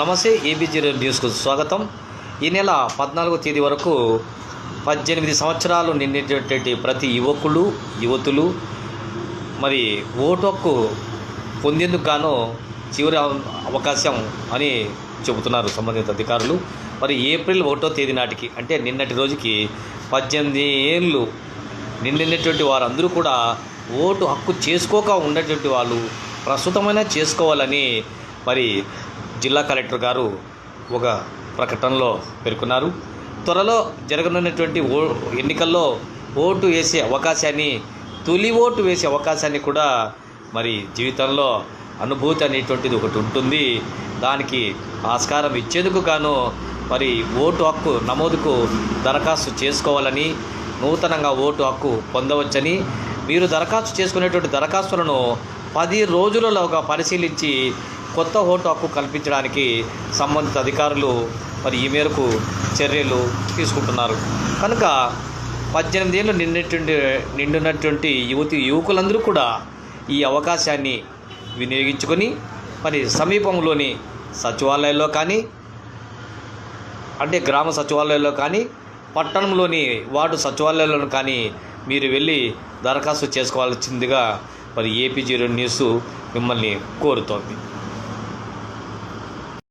నమస్తే ఏబీజీ న్యూస్కు స్వాగతం. ఈ నెల పద్నాలుగో తేదీ వరకు పద్దెనిమిది సంవత్సరాలు నిండేటటువంటి ప్రతి యువకులు యువతులు మరి ఓటు హక్కు పొందేందుకు గాను చివరి అవకాశం అని చెబుతున్నారు సంబంధిత అధికారులు. మరి ఏప్రిల్ ఒకటో తేదీ నాటికి అంటే నిన్నటి రోజుకి పద్దెనిమిది ఏళ్ళు నిండినటువంటి వారందరూ కూడా ఓటు హక్కు చేసుకోక ఉన్నటువంటి వాళ్ళు ప్రస్తుతమైన చేసుకోవాలని మరి జిల్లా కలెక్టర్ గారు ఒక ప్రకటనలో పేర్కొన్నారు. త్వరలో జరగనున్నటువంటి ఓ ఎన్నికల్లో ఓటు వేసే అవకాశాన్ని తొలి ఓటు వేసే అవకాశాన్ని కూడా మరి జీవితంలో అనుభూతి అనేటువంటిది ఒకటి ఉంటుంది. దానికి ఆస్కారం ఇచ్చేందుకు గాను మరి ఓటు హక్కు నమోదుకు దరఖాస్తు చేసుకోవాలని నూతనంగా ఓటు హక్కు పొందవచ్చని మీరు దరఖాస్తు చేసుకునేటువంటి దరఖాస్తులను పది రోజులలోగా పరిశీలించి కొత్త ఓటు హక్కు కల్పించడానికి సంబంధిత అధికారులు మరి ఈ మేరకు చర్యలు తీసుకుంటున్నారు. కనుక పద్దెనిమిది ఏళ్ళు నిండినటువంటి నిండినటువంటి యువతి యువకులందరూ కూడా ఈ అవకాశాన్ని వినియోగించుకొని మరి సమీపంలోని సచివాలయాల్లో కానీ అంటే గ్రామ సచివాలయాల్లో కానీ పట్టణంలోని వార్డు సచివాలయాల్లో కానీ మీరు వెళ్ళి దరఖాస్తు చేసుకోవాల్సిందిగా మరి ఏపీ జీరో న్యూస్ మిమ్మల్ని కోరుతోంది.